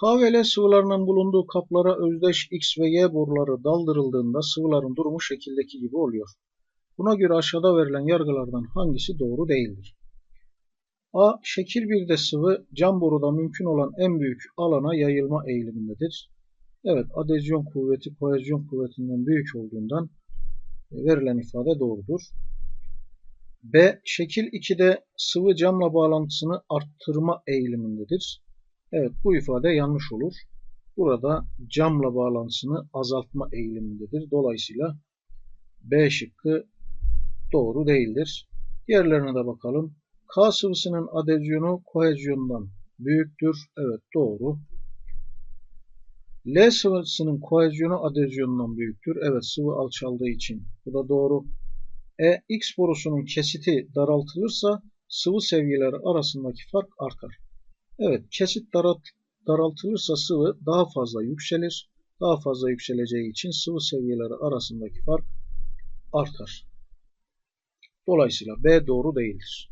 K ve L sıvılarının bulunduğu kaplara özdeş X ve Y boruları daldırıldığında sıvıların durumu şekildeki gibi oluyor. Buna göre aşağıda verilen yargılardan hangisi doğru değildir? A. Şekil 1'de sıvı cam boruda mümkün olan en büyük alana yayılma eğilimindedir. Evet, adezyon kuvveti kohezyon kuvvetinden büyük olduğundan verilen ifade doğrudur. B. Şekil 2'de sıvı camla bağlantısını arttırma eğilimindedir. Evet bu ifade yanlış olur. Burada camla bağlantısını azaltma eğilimindedir. Dolayısıyla B şıkkı doğru değildir. Diğerlerine de bakalım. K sıvısının adezyonu kohezyondan büyüktür. Evet doğru. L sıvısının kohezyonu adezyonundan büyüktür. Evet sıvı alçaldığı için bu da doğru. E, X borusunun kesiti daraltılırsa sıvı seviyeleri arasındaki fark artar. Evet, kesit daraltılırsa sıvı daha fazla yükselir. Daha fazla yükseleceği için sıvı seviyeleri arasındaki fark artar. Dolayısıyla B doğru değildir.